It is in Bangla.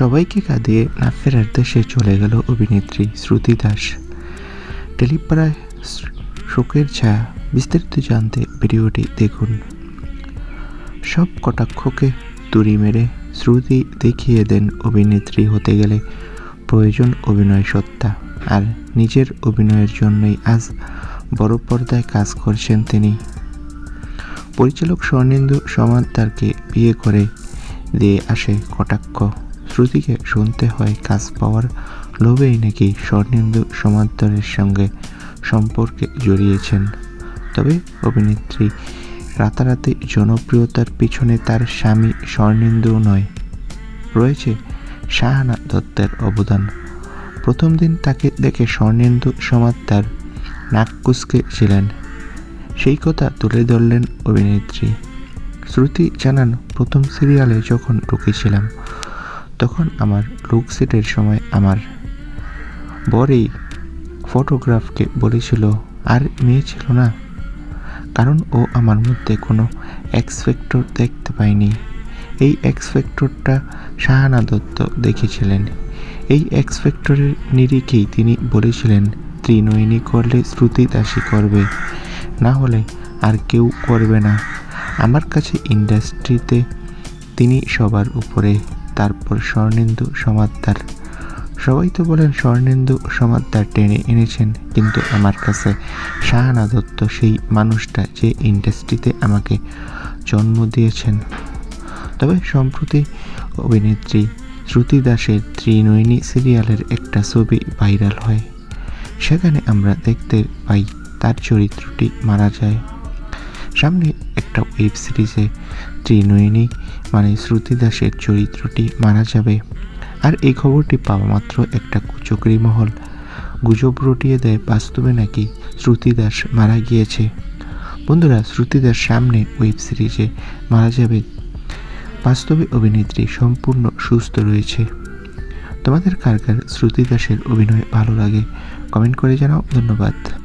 সবাইকে কাঁদিয়ে না ফেরার দেশে চলে গেল অভিনেত্রী শ্রুতি দাস। টেলিপাড়ায় শোকের ছায়া বিস্তারিত জানতে ভিডিওটি দেখুন। সব কটাক্ষকে তুড়ি মেরে শ্রুতি দেখিয়ে দেন অভিনেত্রী হতে গেলে প্রয়োজন অভিনয় সত্তা। আর নিজের অভিনয়ের জন্যই আজ বড় পর্দায় কাজ করছেন তিনি। পরিচালক স্বর্ণেন্দু সমান্তারকে বিয়ে করে দিয়ে আসে কটাক্ষ। শ্রুতিকে শুনতে হয় কাজ পাওয়ার লোভেই নাকি স্বর্ণেন্দু সমান্তরের সঙ্গে সম্পর্কে জড়িয়েছেন। তবে অভিনেত্রী রাতারাতি জনপ্রিয়তার পিছনে তার স্বামী স্বর্ণেন্দু নয়, রয়েছে শাহানা দত্তের অবদান। প্রথম দিন তাকে দেখে স্বর্ণেন্দু সমাত্তার নাক কুচকে ছিলেন। সেই কথা তুলে ধরলেন অভিনেত্রী। শ্রুতি জানান, প্রথম সিরিয়ালে যখন ঢুকেছিলাম তখন আমার লুক সেটের সময় আমার বরেই ফটোগ্রাফকে বলেছিল, আর মেয়ে ছিল না? কারণ ও আমার মধ্যে কোনো এক্স ফ্যাক্টর দেখতে পায়নি। এই এক্স ফ্যাক্টরটা শাহানা দত্ত দেখেছিলেন। এই এক্স ফ্যাক্টরের নিরিখেই তিনি বলেছিলেন, ত্রিনয়নী করলে শ্রুতি দাসী করবে, না হলে আর কেউ করবে না। আমার কাছে ইন্ডাস্ট্রিতে তিনি সবার উপরে তারপর স্বর্ণেন্দু সমাদ্দার। সবাই তো বলেন স্বর্ণেন্দু সমাদ্দার টেনে এনেছেন, কিন্তু আমার কাছে শাহানা দত্ত সেই মানুষটা যে ইন্ডাস্ট্রিতে আমাকে জন্ম দিয়েছেন। তবে সম্প্রতি অভিনেত্রী শ্রুতি দাসের ত্রিনয়নী সিরিয়ালের একটা ছবি ভাইরাল হয়। সেখানে আমরা দেখতে পাই তার চরিত্রটি মারা যায়। সামনে একটা ওয়েব সিরিজে। ত্রিনয়নী মানে শ্রুতি দাসের চরিত্রটি মারা যাবে। আর এই খবরটি পাওয়া মাত্র একটা কুচকরি মহল। গুজব রটিয়ে দেয় বাস্তবে নাকি শ্রুতি দাস মারা গিয়েছে। বন্ধুরা, শ্রুতি দাস সামনে ওয়েব সিরিজে মারা যাবে। বাস্তবে অভিনেত্রী সম্পূর্ণ সুস্থ রয়েছে। তোমাদের কার কার শ্রুতি দাসের অভিনয় ভালো লাগে, কমেন্ট করে জানাও। ধন্যবাদ।